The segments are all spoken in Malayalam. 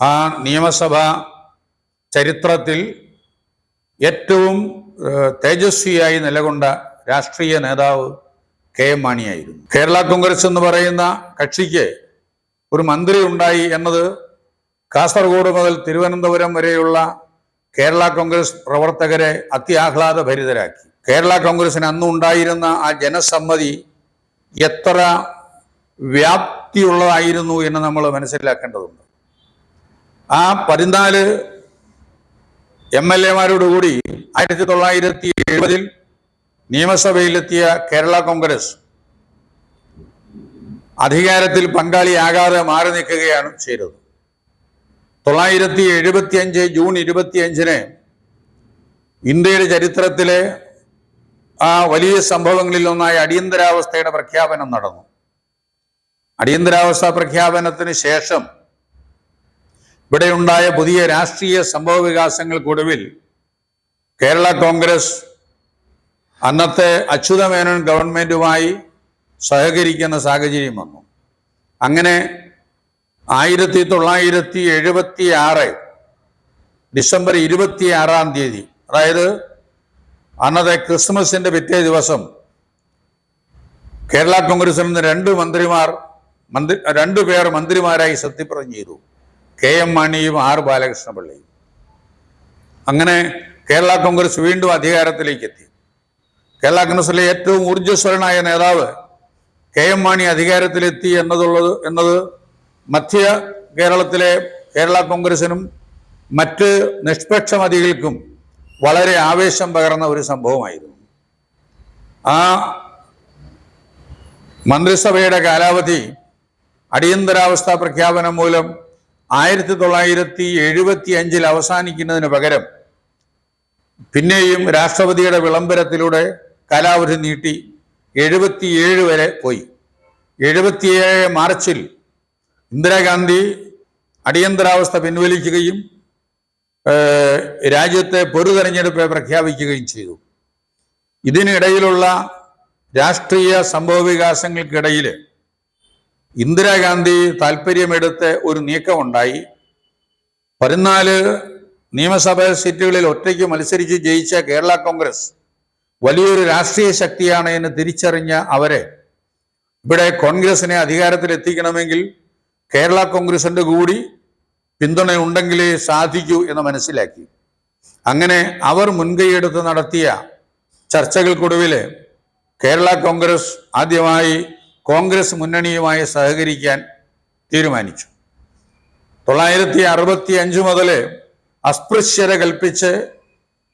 ആ നിയമസഭ ചരിത്രത്തിൽ ഏറ്റവും തേജസ്വിയായി നിലകൊണ്ട രാഷ്ട്രീയ നേതാവ് കെ എം മാണിയായിരുന്നു. കേരള കോൺഗ്രസ് എന്ന് പറയുന്ന കക്ഷിക്ക് ഒരു മന്ത്രി ഉണ്ടായി എന്നത് കാസർഗോഡ് മുതൽ തിരുവനന്തപുരം വരെയുള്ള കേരള കോൺഗ്രസ് പ്രവർത്തകരെ അത്യാഹ്ലാദ ഭരിതരാക്കി. കേരള കോൺഗ്രസിന് അന്ന് ഉണ്ടായിരുന്ന ആ ജനസമ്മതി എത്ര വ്യാപ്തിയുള്ളതായിരുന്നു എന്ന് നമ്മൾ മനസ്സിലാക്കേണ്ടതുണ്ട്. ആ പതിനാല് എം എൽ എമാരോടുകൂടി ആയിരത്തി തൊള്ളായിരത്തി എഴുപതിൽ നിയമസഭയിലെത്തിയ കേരള കോൺഗ്രസ് അധികാരത്തിൽ പങ്കാളിയാകാതെ മാറി നിൽക്കുകയാണ് ചെയ്തത്. തൊള്ളായിരത്തി എഴുപത്തി അഞ്ച് ജൂൺ ഇരുപത്തി അഞ്ചിന് ഇന്ത്യയുടെ ചരിത്രത്തിലെ ആ വലിയ സംഭവങ്ങളിൽ ഒന്നായ അടിയന്തരാവസ്ഥയുടെ പ്രഖ്യാപനം നടന്നു. അടിയന്തരാവസ്ഥ പ്രഖ്യാപനത്തിന് ശേഷം ഇവിടെയുണ്ടായ പുതിയ രാഷ്ട്രീയ സംഭവ വികാസങ്ങൾക്കൊടുവിൽ കേരള കോൺഗ്രസ് അന്നത്തെ അച്യുതമേനോൻ ഗവൺമെന്റുമായി സഹകരിക്കുന്ന സാഹചര്യം വന്നു. അങ്ങനെ ആയിരത്തി തൊള്ളായിരത്തി എഴുപത്തി ആറ് ഡിസംബർ ഇരുപത്തി ആറാം തീയതി അതായത് അന്നത്തെ ക്രിസ്മസിന്റെ പിറ്റേ ദിവസം കേരള കോൺഗ്രസിൽ നിന്ന് രണ്ട് മന്ത്രിമാർ മന്ത്രി രണ്ടു പേർ മന്ത്രിമാരായി സത്യപ്രതിജ്ഞ ചെയ്തു. കെ എം മാണിയും ആർ ബാലകൃഷ്ണപിള്ളയും. അങ്ങനെ കേരള കോൺഗ്രസ് വീണ്ടും അധികാരത്തിലേക്ക് എത്തി കേരള കോൺഗ്രസിലെ ഏറ്റവും ഊർജസ്വരനായ നേതാവ് കെ എം മാണി അധികാരത്തിലെത്തി എന്നതുള്ളത് എന്നത് മധ്യ കേരളത്തിലെ കേരള കോൺഗ്രസിനും മറ്റ് നിഷ്പക്ഷമതികൾക്കും വളരെ ആവേശം പകർന്ന ഒരു സംഭവമായിരുന്നു. ആ മന്ത്രിസഭയുടെ കാലാവധി അടിയന്തരാവസ്ഥ പ്രഖ്യാപനം മൂലം ആയിരത്തി തൊള്ളായിരത്തി എഴുപത്തി അഞ്ചിൽ അവസാനിക്കുന്നതിന് പകരം പിന്നെയും രാഷ്ട്രപതിയുടെ വിളംബരത്തിലൂടെ കാലാവധി നീട്ടി എഴുപത്തിയേഴ് വരെ പോയി. എഴുപത്തിയേഴ് മാർച്ചിൽ ഇന്ദിരാഗാന്ധി അടിയന്തരാവസ്ഥ പിൻവലിക്കുകയും രാജ്യത്തെ പൊതു തെരഞ്ഞെടുപ്പ് പ്രഖ്യാപിക്കുകയും ചെയ്തു. ഇതിനിടയിലുള്ള രാഷ്ട്രീയ സംഭവ വികാസങ്ങൾക്കിടയിൽ ഇന്ദിരാഗാന്ധി താല്പര്യമെടുത്ത് ഒരു നീക്കമുണ്ടായി. പതിനാല് നിയമസഭാ സീറ്റുകളിൽ ഒറ്റയ്ക്ക് മത്സരിച്ച് ജയിച്ച കേരള കോൺഗ്രസ് വലിയൊരു രാഷ്ട്രീയ ശക്തിയാണ് എന്ന് തിരിച്ചറിഞ്ഞ അവരെ ഇവിടെ കോൺഗ്രസിനെ അധികാരത്തിൽ എത്തിക്കണമെങ്കിൽ കേരള കോൺഗ്രസിന്റെ കൂടി പിന്തുണ ഉണ്ടെങ്കിലേ സാധിക്കൂ എന്ന് മനസ്സിലാക്കി. അങ്ങനെ അവർ മുൻകൈയെടുത്ത് നടത്തിയ ചർച്ചകൾക്കൊടുവിൽ കേരള കോൺഗ്രസ് ആദ്യമായി കോൺഗ്രസ് മുന്നണിയുമായി സഹകരിക്കാൻ തീരുമാനിച്ചു. തൊള്ളായിരത്തി അറുപത്തി അഞ്ച് മുതൽ അസ്പൃശ്യത കൽപ്പിച്ച്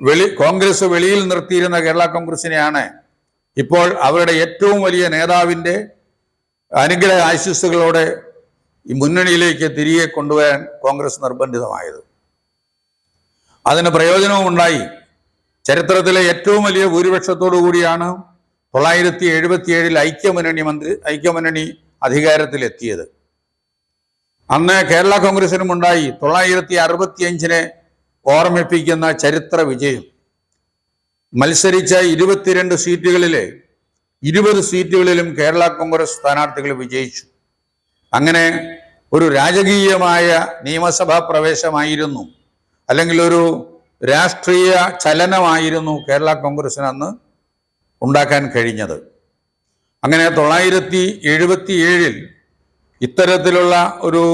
വെളി കോൺഗ്രസ് വെളിയിൽ നിർത്തിയിരുന്ന കേരള കോൺഗ്രസിനെയാണ് ഇപ്പോൾ അവരുടെ ഏറ്റവും വലിയ നേതാവിന്റെ അനുഗ്രഹ ആശിസ്സുകളോടെ ഈ മുന്നണിയിലേക്ക് തിരികെ കൊണ്ടുവരാൻ കോൺഗ്രസ് നിർബന്ധിതമായത്. അതിന് പ്രയോജനവും ഉണ്ടായി ചരിത്രത്തിലെ ഏറ്റവും വലിയ ഭൂരിപക്ഷത്തോടു കൂടിയാണ് തൊള്ളായിരത്തി എഴുപത്തിയേഴിൽ ഐക്യമുന്നണി മന്ത്രി ഐക്യമുന്നണി അധികാരത്തിലെത്തിയത്. അന്ന് കേരള കോൺഗ്രസിനും ഉണ്ടായി തൊള്ളായിരത്തി അറുപത്തി അഞ്ചിനെ ഓർമ്മിപ്പിക്കുന്ന ചരിത്ര വിജയം. മത്സരിച്ച ഇരുപത്തിരണ്ട് സീറ്റുകളിലെ ഇരുപത് സീറ്റുകളിലും കേരള കോൺഗ്രസ് സ്ഥാനാർത്ഥികൾ വിജയിച്ചു. അങ്ങനെ ഒരു രാജകീയമായ നിയമസഭാ പ്രവേശമായിരുന്നു. അല്ലെങ്കിൽ ഒരു രാഷ്ട്രീയ ചലനമായിരുന്നു കേരള കോൺഗ്രസിന് അന്ന് ഉണ്ടാക്കാൻ കഴിഞ്ഞത്. അങ്ങനെ തൊള്ളായിരത്തി എഴുപത്തി ഏഴിൽ ഇത്തരത്തിലുള്ള ഒരു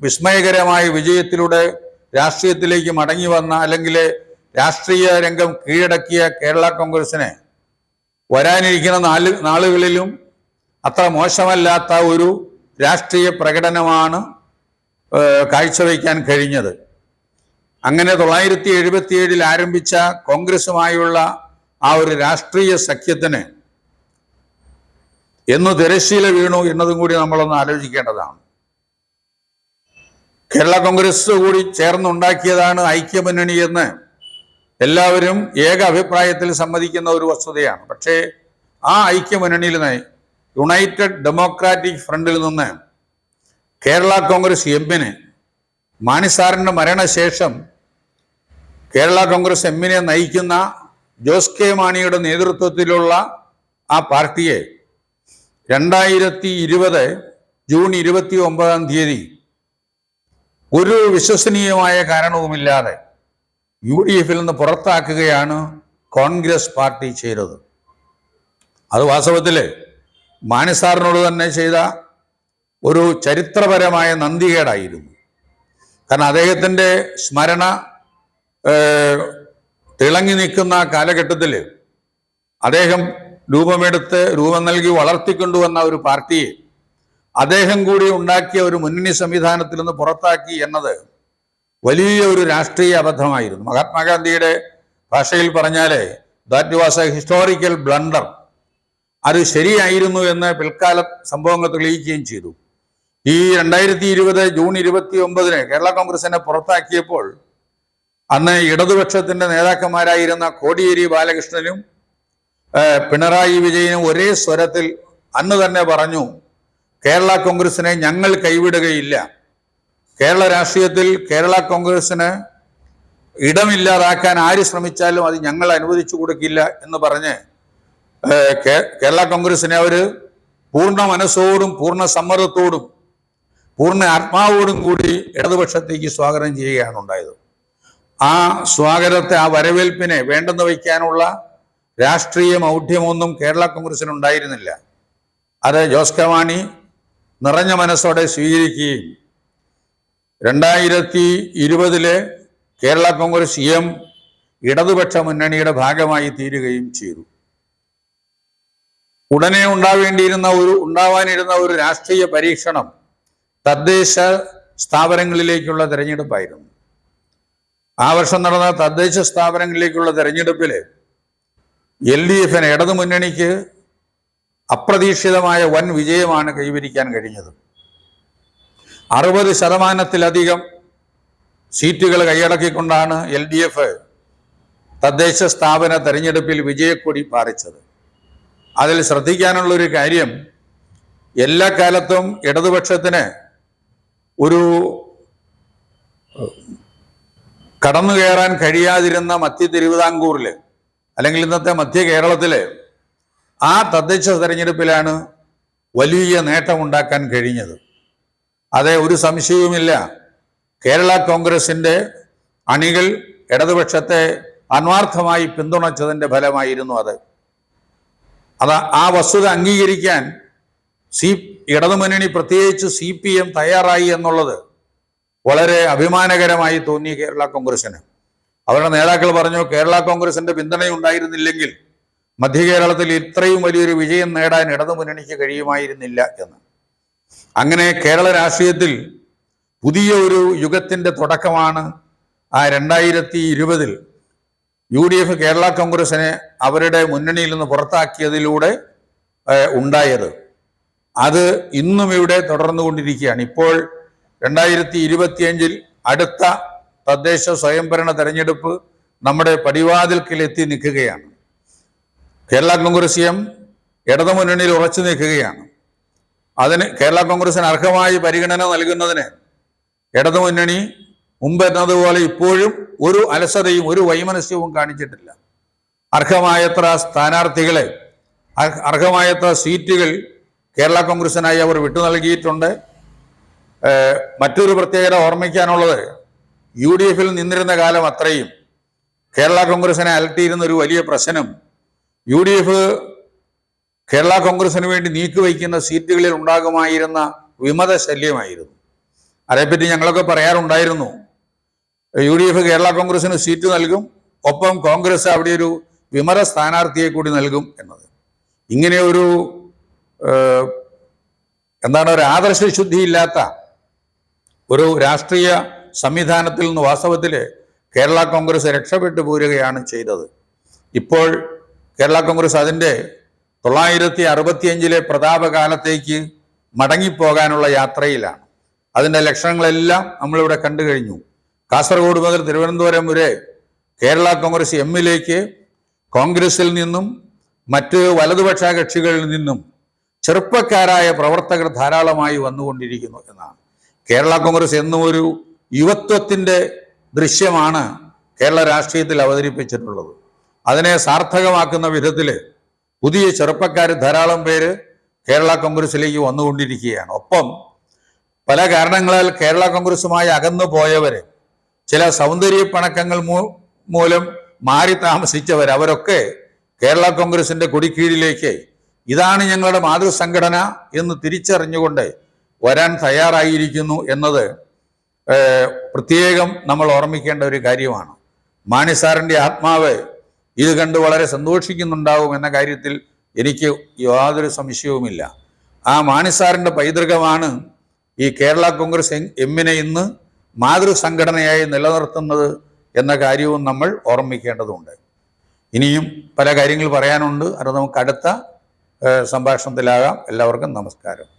വിസ്മയകരമായ വിജയത്തിലൂടെ രാഷ്ട്രീയത്തിലേക്ക് മടങ്ങി വന്ന അല്ലെങ്കിൽ രാഷ്ട്രീയ രംഗം കീഴടക്കിയ കേരള കോൺഗ്രസിനെ വരാനിരിക്കുന്ന നാല് നാളുകളിലും അത്ര മോശമല്ലാത്ത ഒരു രാഷ്ട്രീയ പ്രകടനമാണ് കാഴ്ചവെക്കാൻ കഴിഞ്ഞത്. അങ്ങനെ തൊള്ളായിരത്തി എഴുപത്തിയേഴിൽ ആരംഭിച്ച കോൺഗ്രസുമായുള്ള ആ ഒരു രാഷ്ട്രീയ സഖ്യത്തിന് എന്ന് തിരശ്ശീല വീണു എന്നതും കൂടി നമ്മളൊന്ന് ആലോചിക്കേണ്ടതാണ്. കേരള കോൺഗ്രസ് കൂടി ചേർന്നുണ്ടാക്കിയതാണ് ഐക്യമുന്നണി എന്ന് എല്ലാവരും ഏക അഭിപ്രായത്തിൽ സമ്മതിക്കുന്ന ഒരു വസ്തുതയാണ്. പക്ഷേ ആ ഐക്യമുന്നണിയിൽ നിന്ന് യുണൈറ്റഡ് ഡെമോക്രാറ്റിക് ഫ്രണ്ടിൽ നിന്ന് കേരള കോൺഗ്രസ് എമ്മിന് മാണിസാറിന്റെ മരണശേഷം കേരള കോൺഗ്രസ് എമ്മിനെ നയിക്കുന്ന ജോസ് കെ മാണിയുടെ നേതൃത്വത്തിലുള്ള ആ പാർട്ടിയെ രണ്ടായിരത്തി ഇരുപത് ജൂൺ ഇരുപത്തി ഒമ്പതാം തീയതി ഒരു വിശ്വസനീയമായ കാരണവുമില്ലാതെ യു ഡി എഫിൽ നിന്ന് പുറത്താക്കുകയാണ് കോൺഗ്രസ് പാർട്ടി ചെയ്തത്. അത് വാസ്തവത്തിൽ മാനസാറിനോട് തന്നെ ചെയ്ത ഒരു ചരിത്രപരമായ നന്ദികേടായിരുന്നു. കാരണം അദ്ദേഹത്തിന്റെ സ്മരണ തിളങ്ങി നിൽക്കുന്ന കാലഘട്ടത്തിൽ അദ്ദേഹം രൂപമെടുത്ത് രൂപം നൽകി വളർത്തിക്കൊണ്ടുവന്ന ഒരു പാർട്ടിയെ അദ്ദേഹം കൂടി ഉണ്ടാക്കിയ ഒരു മുന്നണി സംവിധാനത്തിൽ നിന്ന് പുറത്താക്കി എന്നത് വലിയ ഒരു രാഷ്ട്രീയ അബദ്ധമായിരുന്നു. മഹാത്മാഗാന്ധിയുടെ ഭാഷയിൽ പറഞ്ഞാൽ that was a historical blunder അത് ശരിയായിരുന്നു എന്ന് പിൽക്കാല സംഭവങ്ങൾ തെളിയിക്കുകയും ചെയ്തു. ഈ രണ്ടായിരത്തി ഇരുപത് ജൂൺ ഇരുപത്തി ഒമ്പതിന് കേരള കോൺഗ്രസിനെ പുറത്താക്കിയപ്പോൾ അന്ന് ഇടതുപക്ഷത്തിന്റെ നേതാക്കന്മാരായിരുന്ന കോടിയേരി ബാലകൃഷ്ണനും പിണറായി വിജയനും ഒരേ സ്വരത്തിൽ അന്ന് തന്നെ പറഞ്ഞു കേരള കോൺഗ്രസിനെ ഞങ്ങൾ കൈവിടുകയില്ല. കേരള രാഷ്ട്രീയത്തിൽ കേരള കോൺഗ്രസിന് ഇടമില്ലാതാക്കാൻ ആര് ശ്രമിച്ചാലും അത് ഞങ്ങൾ അനുവദിച്ചു കൊടുക്കില്ല എന്ന് പറഞ്ഞ് കേരള കോൺഗ്രസിനെ അവർ പൂർണ മനസ്സോടും പൂർണ സമ്മർദ്ദത്തോടും പൂർണ ആത്മാവോടും കൂടി ഇടതുപക്ഷത്തേക്ക് സ്വാഗതം ചെയ്യുകയാണ് ഉണ്ടായത് ആ സ്വാഗതത്തെ ആ വരവേൽപ്പിനെ വേണ്ടെന്ന് വയ്ക്കാനുള്ള രാഷ്ട്രീയ മൗഢ്യമൊന്നും കേരള കോൺഗ്രസിന് ഉണ്ടായിരുന്നില്ല. അത് ജോസ് കവാണി നിറഞ്ഞ മനസ്സോടെ സ്വീകരിക്കുകയും രണ്ടായിരത്തി ഇരുപതിലെ കേരള കോൺഗ്രസ് എം ഇടതുപക്ഷ മുന്നണിയുടെ ഭാഗമായി തീരുകയും ചെയ്തു. ഉടനെ ഉണ്ടാവേണ്ടിയിരുന്ന ഒരു ഉണ്ടാവാനിരുന്ന ഒരു രാഷ്ട്രീയ പരീക്ഷണം തദ്ദേശ സ്ഥാപനങ്ങളിലേക്കുള്ള തെരഞ്ഞെടുപ്പായിരുന്നു. ആ വർഷം നടന്ന തദ്ദേശ സ്ഥാപനങ്ങളിലേക്കുള്ള തെരഞ്ഞെടുപ്പിൽ എൽ ഡി എഫിന് ഇടതു മുന്നണിക്ക് അപ്രതീക്ഷിതമായ വൻ വിജയമാണ് കൈവരിക്കാൻ കഴിഞ്ഞത്. അറുപത് ശതമാനത്തിലധികം സീറ്റുകൾ കൈയടക്കിക്കൊണ്ടാണ് എൽ ഡി എഫ് തദ്ദേശ സ്ഥാപന തെരഞ്ഞെടുപ്പിൽ വിജയക്കൊടി പാറിച്ചത്. അതിൽ ശ്രദ്ധിക്കാനുള്ള ഒരു കാര്യം എല്ലാ കാലത്തും ഇടതുപക്ഷത്തിന് ഒരു കടന്നു കയറാൻ കഴിയാതിരുന്ന മധ്യ തിരുവിതാംകൂറിൽ അല്ലെങ്കിൽ ഇന്നത്തെ മധ്യ കേരളത്തിൽ ആ തദ്ദേശ തെരഞ്ഞെടുപ്പിലാണ് വലിയ നേട്ടമുണ്ടാക്കാൻ കഴിഞ്ഞത്. അതെ ഒരു സംശയവുമില്ല. കേരള കോൺഗ്രസിന്റെ അണികൾ ഇടതുപക്ഷത്തെ അന്വാർത്ഥമായി പിന്തുണച്ചതിന്റെ ഫലമായിരുന്നു അത്. അത് ആ വസ്തുത അംഗീകരിക്കാൻ സി ഇടതുമുന്നണി പ്രത്യേകിച്ച് സി പി എം തയ്യാറായി എന്നുള്ളത് വളരെ അഭിമാനകരമായി തോന്നി കേരള കോൺഗ്രസിന്. അവരുടെ നേതാക്കൾ പറഞ്ഞു കേരള കോൺഗ്രസിന്റെ പിന്തുണയുണ്ടായിരുന്നില്ലെങ്കിൽ മധ്യ കേരളത്തിൽ ഇത്രയും വലിയൊരു വിജയം നേടാൻ ഇടതു മുന്നണിക്ക് കഴിയുമായിരുന്നില്ല എന്ന്. അങ്ങനെ കേരള രാഷ്ട്രീയത്തിൽ പുതിയ ഒരു യുഗത്തിന്റെ തുടക്കമാണ് ആ രണ്ടായിരത്തി ഇരുപതിൽ യു ഡി എഫ് കേരള കോൺഗ്രസിനെ അവരുടെ മുന്നണിയിൽ നിന്ന് പുറത്താക്കിയതിലൂടെ ഉണ്ടായത്. അത് ഇന്നും ഇവിടെ തുടർന്നുകൊണ്ടിരിക്കുകയാണ്. ഇപ്പോൾ രണ്ടായിരത്തി ഇരുപത്തിയഞ്ചിൽ അടുത്ത തദ്ദേശ സ്വയംഭരണ തെരഞ്ഞെടുപ്പ് നമ്മുടെ പടിവാതിൽക്കിൽ എത്തി നിൽക്കുകയാണ്. കേരള കോൺഗ്രസ് എം ഇടതുമുന്നണിയിൽ ഉറച്ചു നിൽക്കുകയാണ്. അതിന് കേരള കോൺഗ്രസിന് അർഹമായി പരിഗണന നൽകുന്നതിന് ഇടതുമുന്നണി മുമ്പ് എന്നതുപോലെ ഇപ്പോഴും ഒരു അലസതയും ഒരു വൈമനസ്യവും കാണിച്ചിട്ടില്ല. അർഹമായത്ര സ്ഥാനാർത്ഥികളെ അർഹമായത്ര സീറ്റുകൾ കേരള കോൺഗ്രസിനായി അവർ വിട്ടു നൽകിയിട്ടുണ്ട് മറ്റൊരു പ്രത്യേകത ഓർമ്മിക്കാനുള്ളത് യു ഡി എഫിൽ നിന്നിരുന്ന കാലം അത്രയും. കേരള കോൺഗ്രസിനെ അലട്ടിയിരുന്ന ഒരു വലിയ പ്രശ്നം യു ഡി എഫ് കേരള കോൺഗ്രസിന് വേണ്ടി നീക്കിവയ്ക്കുന്ന സീറ്റുകളിൽ ഉണ്ടാകുമായിരുന്ന വിമത ശല്യമായിരുന്നു അതേപ്പറ്റി ഞങ്ങളൊക്കെ പറയാറുണ്ടായിരുന്നു യു ഡി എഫ് കേരള കോൺഗ്രസിന് സീറ്റ് നൽകും ഒപ്പം കോൺഗ്രസ് അവിടെ ഒരു വിമത സ്ഥാനാർത്ഥിയെ കൂടി നൽകും എന്നത്. ഇങ്ങനെ ഒരു എന്താണ് ഒരു ആദർശ ആദർശശുദ്ധിയില്ലാത്ത ഒരു രാഷ്ട്രീയ സംവിധാനത്തിൽ നിന്ന് വാസ്തവത്തിൽ കേരള കോൺഗ്രസ് രക്ഷപ്പെട്ടു പോരുകയാണ് ചെയ്തത്. ഇപ്പോൾ കേരള കോൺഗ്രസ് അതിന്റെ തൊള്ളായിരത്തി അറുപത്തിയഞ്ചിലെ പ്രതാപകാലത്തേക്ക് മടങ്ങിപ്പോകാനുള്ള യാത്രയിലാണ്. അതിന്റെ ലക്ഷണങ്ങളെല്ലാം നമ്മളിവിടെ കണ്ടു കഴിഞ്ഞു. കാസർഗോഡ് മുതൽ തിരുവനന്തപുരം വരെ കേരള കോൺഗ്രസ് എമ്മിലേക്ക് കോൺഗ്രസിൽ നിന്നും മറ്റ് വലതുപക്ഷ കക്ഷികളിൽ നിന്നും ചെറുപ്പക്കാരായ പ്രവർത്തകർ ധാരാളമായി വന്നുകൊണ്ടിരിക്കുന്നു എന്നാണ്. കേരള കോൺഗ്രസ് എന്നും ഒരു യുവത്വത്തിന്റെ ദൃശ്യമാണ് കേരള രാഷ്ട്രീയത്തിൽ അവതരിപ്പിച്ചിട്ടുള്ളത്. അതിനെ സാർത്ഥകമാക്കുന്ന വിധത്തിൽ പുതിയ ചെറുപ്പക്കാർ ധാരാളം പേര് കേരള കോൺഗ്രസിലേക്ക് വന്നുകൊണ്ടിരിക്കുകയാണ്. ഒപ്പം പല കാരണങ്ങളാൽ കേരള കോൺഗ്രസുമായി അകന്നു പോയവർ ചില സൗന്ദര്യ പണക്കങ്ങൾ മൂലം മാറി താമസിച്ചവർ അവരൊക്കെ കേരള കോൺഗ്രസിന്റെ കൊടിക്കീഴിലേക്ക്. ഇതാണ് ഞങ്ങളുടെ മാതൃസംഘടന എന്ന് തിരിച്ചറിഞ്ഞുകൊണ്ട് വരാൻ തയ്യാറായിരിക്കുന്നു എന്നത് പ്രത്യേകം നമ്മൾ ഓർമ്മിക്കേണ്ട ഒരു കാര്യമാണ്. മാണിസാറിന്റെ ആത്മാവ് ഇത് കണ്ട് വളരെ സന്തോഷിക്കുന്നുണ്ടാവും എന്ന കാര്യത്തിൽ എനിക്ക് യാതൊരു സംശയവുമില്ല. ആ മാണിസാറിന്റെ പൈതൃകമാണ് ഈ കേരള കോൺഗ്രസ് എമ്മിനെ ഇന്ന് മാതൃസംഘടനയായി നിലനിർത്തുന്നത് എന്ന കാര്യവും നമ്മൾ ഓർമ്മിക്കേണ്ടതുണ്ട്. ഇനിയും പല കാര്യങ്ങൾ പറയാനുണ്ട്. അത് നമുക്ക് അടുത്ത സംഭാഷണത്തിലാകാം. എല്ലാവർക്കും നമസ്കാരം.